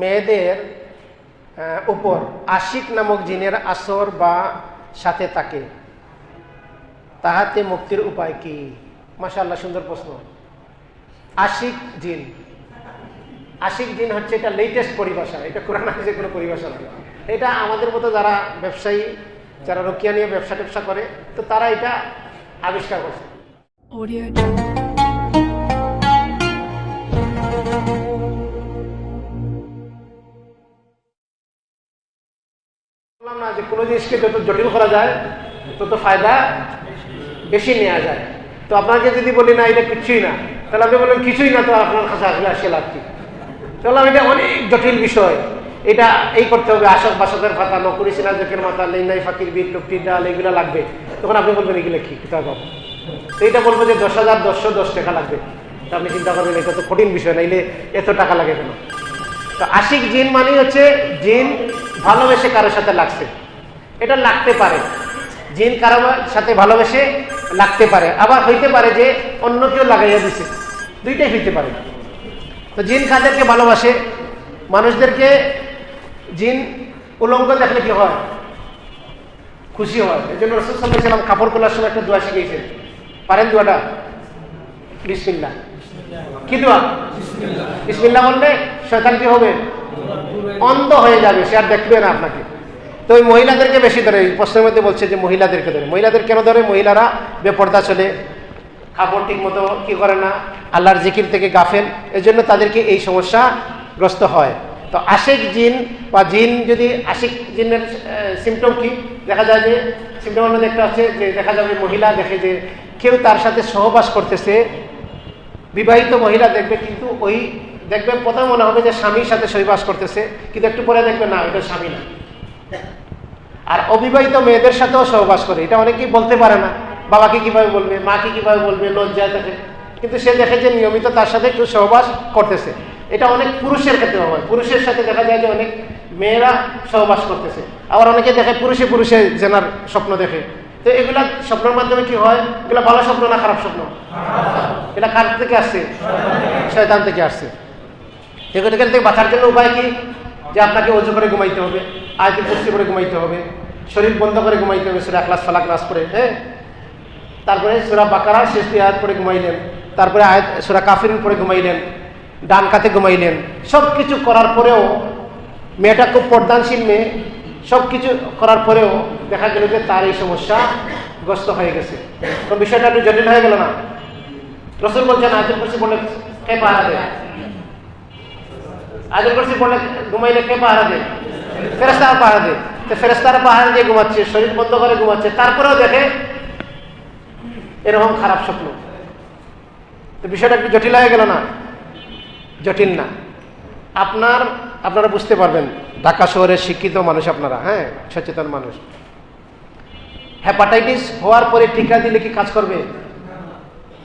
মেয়েদের উপর, আশিক নামক জিনের আসর বা সাথে থাকে তাহাতে মুক্তির উপায় কি? মাশাআল্লাহ, সুন্দর প্রশ্ন। আশিক জিন। আশিক জিন হচ্ছে এটা লেটেস্ট পরিভাষা। এটা কোরআন হাদিসের কোনো পরিভাষা নয়। এটা আমাদের মতো যারা ব্যবসায়ী, যারা রকিয়া নিয়ে ব্যবসা ট্যাবসা করে, তো তারা এটা আবিষ্কার করছে। কোনো জিনিসকে যত জটিল করা যায়, তত ফায়দা বেশি নেওয়া যায়। তো আপনাকে যদি বলি, না, এটা কিছুই না, তাহলে আপনি বললেন কিছুই না তো আপনার কাছে আসলে আসে লাভ কি? তাহলে এটা অনেক জটিল বিষয়। এটা এই করতে হবে, আশক বাসকের ফাতা নকুরি সিনাজকের মাথা লেনাই ফাকির বিট লোকটির ডাল, এগুলো লাগবে। তখন আপনি বলবেন, এগুলো কি? কিতাব এইটা বলব যে দশ হাজার দশশো দশ টাকা লাগবে। আপনি চিন্তা করবেন, এটা তো কঠিন বিষয়, নাইলে এত টাকা লাগে কেন? তো আশিক জিন মানে হচ্ছে, জিন ভালোবেসে কারোর সাথে লাগছে। এটা লাগতে পারে। জিন কারও সাথে ভালোবেসে লাগতে পারে। আবার হইতে পারে যে অন্য কেউ লাগাইয়া দিছে। দুইটাই হইতে পারে। তো জিন কাদেরকে ভালোবাসে? মানুষদেরকে জিন উলঙ্গ দেখলে কি হয়? খুশি হয়। এই জন্য রসুল সাল্লাম কাপড় খোলার সময় একটা দোয়া শিখিয়েছেন। পারেন দোয়াটা? বিসমিল্লা কি দোয়া? বিসমিল্লা বললে শয়তান কি হবে? অন্ধ হয়ে যাবে সে আর দেখবে না আপনাকে। তো ওই মহিলাদেরকে বেশি ধরে প্রশ্নের মধ্যে বলছে যে মহিলাদেরকে ধরে। মহিলাদের কেন ধরে? মহিলারা বেপর্দা চলে, কাপড় ঠিক মতো কি করে না, আল্লাহর জিকির থেকে গাফেল, এজন্য তাদেরকে এই সমস্যা গ্রস্ত হয়। তো আশিক জিন বা জিন যদি, আশিক জিনের সিমটম কি? দেখা যায় যে সিমটমের মধ্যে একটা আছে যে দেখা যাবে মহিলা দেখে যে কেউ তার সাথে সহবাস করতেছে, বিবাহিত মহিলা দেখবে কিন্তু ওই দেখবে প্রথম মনে হবে যে স্বামীর সাথে সহবাস করতেছে, কিন্তু একটু পরে দেখবে না, ওইটা স্বামী না। আর অবিবাহিত মেয়েদের সাথেও সহবাস করে। এটা অনেকেই বলতে পারে না। বাবাকে কীভাবে বলবে, মাকে কীভাবে বলবে, লজ্জায় থাকে কিন্তু সে দেখে যে নিয়মিত তার সাথে একটু সহবাস করতেছে। এটা অনেক পুরুষের ক্ষেত্রে হয়। পুরুষের সাথে দেখা যায় যে অনেক মেয়েরা সহবাস করতেছে। আবার অনেকে দেখে পুরুষে পুরুষে জেনার স্বপ্ন দেখে। তো এগুলা স্বপ্নের মাধ্যমে কি হয়? এগুলা ভালো স্বপ্ন না খারাপ স্বপ্ন? এটা কার থেকে আসছে? শয়তান থেকে আসছে। এগুলো থেকে বাঁচার জন্য উপায় কি? যে আপনাকে অজু করে ঘুমাইতে হবে, আয়তি পুষ্টি করে ঘুমাইতে হবে। শরীর বন্ধ করে ঘুমাইতে হবে, সুরা ক্লাস ফালাক নাচ করে হ্যাঁ? তারপরে সুরা বাকারা, শেষ আয়াত পরে ঘুমাইলেন। তারপরে আয়াত, সুরা কাফির পরে ঘুমাইলেন, ডান কাতে ঘুমাইলেন। সব কিছু করার পরেও মেয়েটা খুব পর্দানশীল মেয়ে সব কিছু করার পরেও দেখা গেল যে তার এই সমস্যা গ্রস্ত হয়ে গেছে। তো বিষয়টা একটু জটিল হয়ে গেল না? রসুল বলছেন, আয়তুল কুরসি পড়লে কে পাহারা দেয়? আয়তুল কুরসি পড়লে ঘুমাইলে কে পাহারা দেয়? ফেরেস্তারা পাহারা দেয়। ফেরেস্তারা পাহারা দিয়ে ঘুমাচ্ছে, শরীর বন্ধ করে ঘুমাচ্ছে, তারপরেও দেখে এরকম খারাপ স্বপ্ন। তো বিষয়টা একটু জটিল হয়ে গেল না? জটিল না। আপনার, আপনারা বুঝতে পারবেন, ঢাকা শহরের শিক্ষিত মানুষ আপনারা হ্যাঁ সচেতন মানুষ। হ্যাপাটাইটিস হওয়ার পরে টিকা দিলে কি কাজ করবে?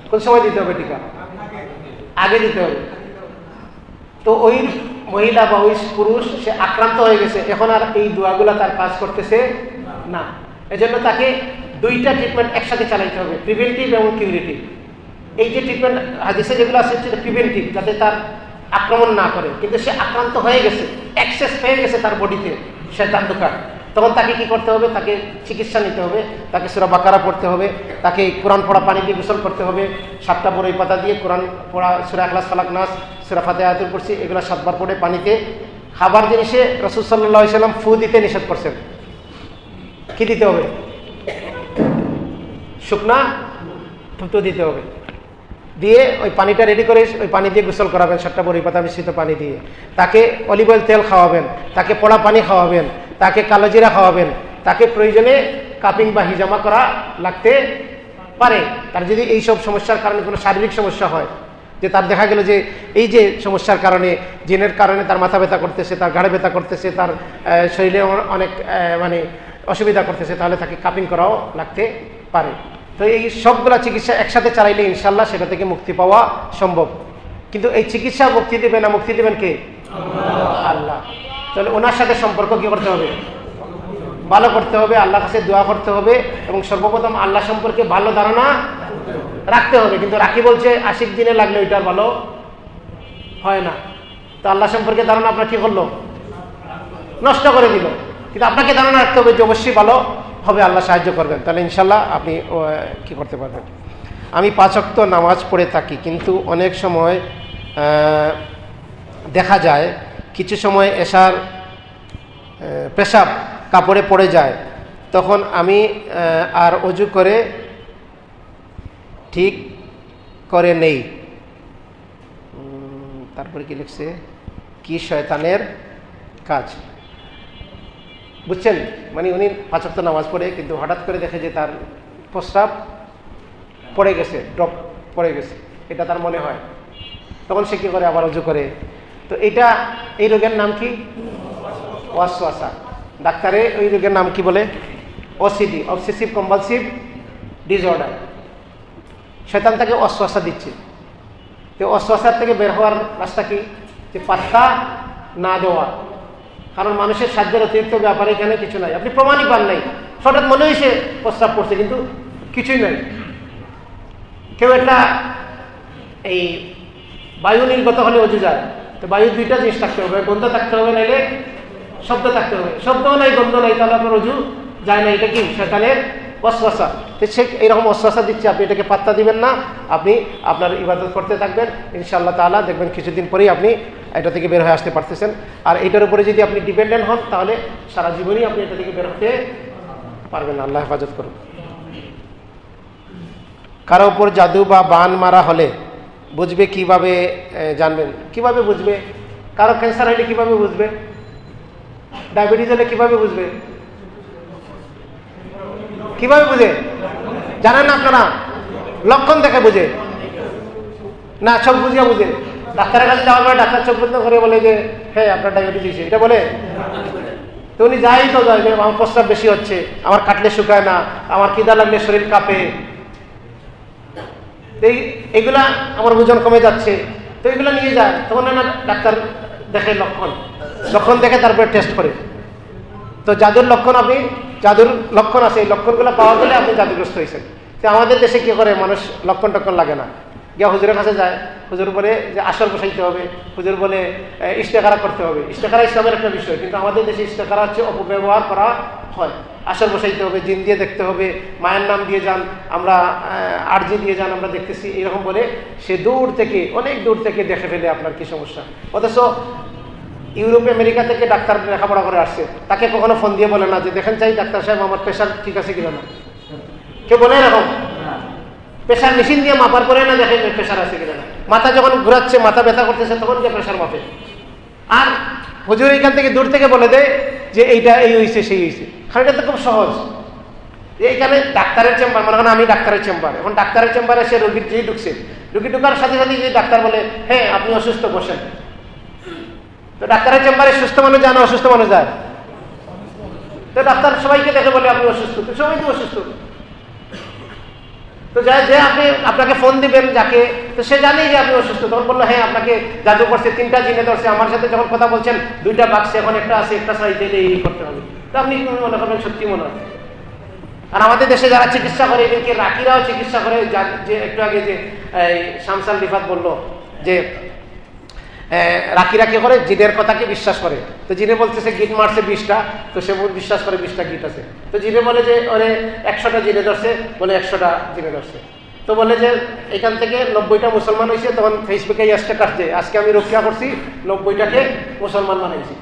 কোন সময় দিতে হবে টিকা? আগে দিতে হবে। তো ওই মহিলা বা ওই পুরুষ, সে আক্রান্ত হয়ে গেছে। এখন আর এই দোয়াগুলা তার কাজ করতেছে না। এজন্য তাকে দুইটা ট্রিটমেন্ট একসাথে চালাইতে হবে প্রিভেন্টিভ এবং কিউরেটিভ এই যে ট্রিটমেন্ট হাদিসে যেগুলো আছে, সেটা প্রিভেন্টিভ যাতে তার আক্রমণ না করে। কিন্তু সে আক্রান্ত হয়ে গেছে অ্যাক্সেস পেয়ে গেছে তার বডিতে সে তার দোকান। তখন তাকে কি করতে হবে? তাকে চিকিৎসা নিতে হবে, তাকে সুরা বাকারা পড়তে হবে, তাকে কোরআন পড়া পানি দিয়ে গোসল করতে হবে, সাতটা বড়ই পাতা দিয়ে কোরআন পড়া, সুরা ক্লাস ফালাক নাস, সুরা ফাতে আয়াতুল করছি এগুলো সাতবার পড়ে পানিতে খাবার জিনিসে রসুল সাল্লাহ সাল্লাম ফু দিতে নিষেধ করছেন। কি দিতে হবে? শুকনা থুতো দিতে হবে। দিয়ে ওই পানিটা রেডি করে ওই পানি দিয়ে গোসল করাবেন, সাতটা বড়ি পাতা মিশ্রিত পানি দিয়ে। তাকে অলিভ অয়েল তেল খাওয়াবেন, তাকে পোড়া পানি খাওয়াবেন। তাকে কালো জিরা খাওয়াবেন। তাকে প্রয়োজনে কাপিং বা হিজামা করা লাগতে পারে। তার যদি এই সব সমস্যার কারণে কোনো শারীরিক সমস্যা হয় যে তার দেখা গেল যে এই যে সমস্যার কারণে জিনের কারণে তার মাথা ব্যথা করতেছে তার ঘাড়ে ব্যথা করতেছে তার শরীরে অনেক মানে অসুবিধা করতেছে তাহলে তাকে কাপিং করাও লাগতে পারে। তো এই সবগুলা চিকিৎসা একসাথে চালাইলে ইনশাল্লাহ সেটা থেকে মুক্তি পাওয়া সম্ভব। কিন্তু এই চিকিৎসা মুক্তি দেবে না মুক্তি দেবেন কে? আল্লাহ। তাহলে ওনার সাথে সম্পর্ক কি করতে হবে? ভালো করতে হবে, আল্লাহর কাছে দোয়া করতে হবে এবং সর্বপ্রথম আল্লাহ সম্পর্কে ভালো ধারণা রাখতে হবে। কিন্তু রাখি বলছে, আশিক দিনে লাগলে ওইটা ভালো হয় না। তো আল্লাহ সম্পর্কে ধারণা আপনার কি করল? নষ্ট করে দিল। কিন্তু আপনাকে ধারণা রাখতে হবে যে অবশ্যই ভালো হবে, আল্লাহ সাহায্য করবেন। তাহলে ইনশাল্লাহ আপনি কি করতে পারবেন? আমি পাঁচক্ত নামাজ পড়ে থাকি, কিন্তু অনেক সময় দেখা যায় কিছু সময় আহ, পেশাব কাপড়ে পড়ে যায়। তখন আমি আর অজু করে ঠিক করে নেই। তারপরে কি লিখছে? কি শয়তানের কাজ। বুঝছেন? মানে উনি পাঁচক্ত নামাজ পড়ে কিন্তু হঠাৎ করে দেখে যে তার প্রস্রাব পড়ে গেছে ড্রপ পড়ে গেছে। এটা তার মনে হয়। তখন সে কী করে? আবার অজু করে। তো এটা, এই রোগের নাম কি? ওয়াসওয়াসা ডাক্তারে ওই রোগের নাম কি বলে? ওসিডি অবসেসিভ কম্পালসিভ ডিসঅর্ডার শয়তান তাকে অশ্বাসা দিচ্ছে। তো অশ্বাসার থেকে বের হওয়ার রাস্তা কি? যে পাত্তা না দেওয়া। কারণ মানুষের সাধ্যের অতিরিক্ত ব্যাপারে এখানে কিছু নাই। আপনি প্রমাণই পান নাই। হঠাৎ মনে হয়েছে প্রস্তাব করছে, কিন্তু কিছুই নাই। কেউ একটা এই বায়ু নির্গত হলে অজু যায়। তো বায়ু দুইটা জিনিস থাকতে হবে, গন্ধ থাকতে হবে নাইলে শব্দ থাকতে হবে। শব্দ নাই, গন্ধ নাই, তাহলে আপনার অজু যায় না, এটা কি? সেখানের অশ্বাসা তো সে এইরকম অশ্বাসা দিচ্ছে, আপনি এটাকে পাত্তা দিবেন না, আপনি আপনার ইবাদত করতে থাকবেন, ইনশাআল্লাহ তাআলা। দেখবেন কিছুদিন পরেই আপনি এটা থেকে বের হয়ে আসতে পারতেছেন। আর এটার উপরে যদি আপনি ডিপেন্ডেন্ট হন, তাহলে সারা জীবনই আপনি এটা থেকে বের হতে পারবেন আল্লাহ হেফাজত করুন। কারও উপর জাদু বা বান মারা হলে বুঝবে কীভাবে জানবেন? কীভাবে বুঝবে? কারও ক্যান্সার হলে কীভাবে বুঝবে? ডায়াবেটিস হলে কীভাবে বুঝবে? কীভাবে বুঝে? জানেন না আপনারা? লক্ষণ দেখে বুঝে। না, চোখ বুঝিয়া বুঝে। ডাক্তারের কাছে যাওয়ার পরে ডাক্তার চোখ বন্ধ করে বলে যে হ্যাঁ আপনার ডায়াবেটিস হয়েছে। এটা বলে? তো উনি যাই তো যায় আমার প্রস্রাব বেশি হচ্ছে, আমার কাটলে শুকায় না, আমার কিদা লাগলে শরীর কাঁপে। এই এগুলা আমার ওজন কমে যাচ্ছে। তো এগুলো নিয়ে যায়। তখন না ডাক্তার দেখে লক্ষণ। লক্ষণ দেখে তারপরে টেস্ট করে। তো জাদুর লক্ষণ আপনি জাদুর লক্ষণ আছে এই লক্ষণগুলো পাওয়া গেলে আপনি জাদুগ্রস্ত হয়েছেন। তো আমাদের দেশে কি করে? মানুষ লক্ষণ টক্ষণ লাগে না। গিয়া হুজুরের কাছে যায়। হুজুর বলে যে আসর বসাইতে হবে। হুজুর বলে এ, ইস্তেখারা করতে হবে। ইস্তেখারা ইসলামের একটা বিষয় কিন্তু আমাদের দেশে ইস্তেখারা হচ্ছে অপব্যবহার করা হয়। আসর বসাইতে হবে জিন দিয়ে দেখতে হবে মায়ের নাম দিয়ে যান আমরা আরজি দিয়ে যান আমরা দেখতেছি এরকম বলে সে দূর থেকে অনেক দূর থেকে দেখে ফেলে আপনার কি সমস্যা। অথচ ইউরোপ আমেরিকা থেকে ডাক্তার লেখাপড়া করে আসছে তাকে কখনো ফোন দিয়ে বলে না যে দেখেন চাই ডাক্তার সাহেব আমার প্রেশার ঠিক আছে কিনা না? কেউ বলে এরকম? প্রেশার মেশিন দিয়ে মাপার পরে না দেখেন প্রেশার আছে কিনা না। মাথা যখন ঘুরাচ্ছে মাথা ব্যথা করতেছে তখন গিয়ে প্রেশার মাপে। আর হুজুর এখান থেকে দূর থেকে বলে দেয় যে এইটা এই হয়েছে সেই হয়েছে কারণ এটা তো খুব সহজ। এইখানে ডাক্তারের চেম্বার, মনে করেন আমি ডাক্তারের চেম্বার, এখন ডাক্তারের চেম্বারে সে রোগীর যেই ঢুকছে, রোগী ঢুকার সাথে সাথে যে ডাক্তার বলে হ্যাঁ আপনি অসুস্থ, বসেন। তো ডাক্তারের চেম্বারে সুস্থ মানুষ যায় না, অসুস্থ মানুষ যায়? তো ডাক্তার সবাইকে দেখে বলে, আপনি অসুস্থ। তো সবাই তো অসুস্থ। তো যা যে আপনি আপনাকে ফোন দিবেন, যাকে, তো সে জানেই যে আপনি অসুস্থ। তখন বলল হ্যাঁ আপনাকে জাদু করছে, তিনটা জিনে ধরছে। আমার সাথে যখন কথা বলছেন, দুইটা বাক্সে এখন একটা আছে, একটা দিলে এই করতে হবে। তো আপনি মনে করবেন, সত্যি মনে হয়। আর আমাদের দেশে যারা চিকিৎসা করে, এদেরকে রাখিরাও চিকিৎসা করে। যা- একটু আগে যে শামসাল রিফাত বলল যে রাকিরা কি করে জিনের কথাকে বিশ্বাস করে। তো জিনে বলতেছে গিট মারছে বিশটা, তো সে বিশ্বাস করে বিশটা গিট আছে। তো জিনে বলে যে, ওরে, একশোটা জিনে ধরছে, বলে একশোটা জিনে ধরছে। তো বলে যে, এখান থেকে নব্বইটা মুসলমান হয়েছে, তখন ফেসবুকে স্ট্যাটাস যে আজকে আমি রক্ষা করছি নব্বইটাকে মুসলমান বানাইছি।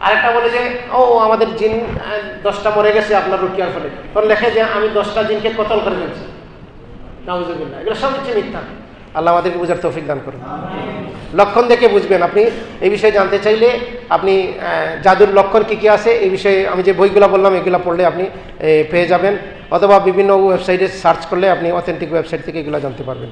আরেকটা বলে যে, ও, আমাদের জিন দশটা মরে গেছে, আপনার রুকিয়ার ফলে। তখন লেখে যে, আমি দশটা জিনকে কতল করে ফেলছি। নাউজুবিল্লাহ, এগুলো সব হচ্ছে মিথ্যা। আল্লাহ আমাদেরকে বুঝার তৌফিক দান করুন। লক্ষণ দেখে বুঝবেন। আপনি এই বিষয়ে জানতে চাইলে আপনি জাদুর লক্ষণ কী কী আছে, এই বিষয়ে আমি যে বইগুলো বললাম, এগুলো পড়লে আপনি পেয়ে যাবেন। অথবা বিভিন্ন ওয়েবসাইটে সার্চ করলে আপনি অথেন্টিক ওয়েবসাইট থেকে এগুলো জানতে পারবেন।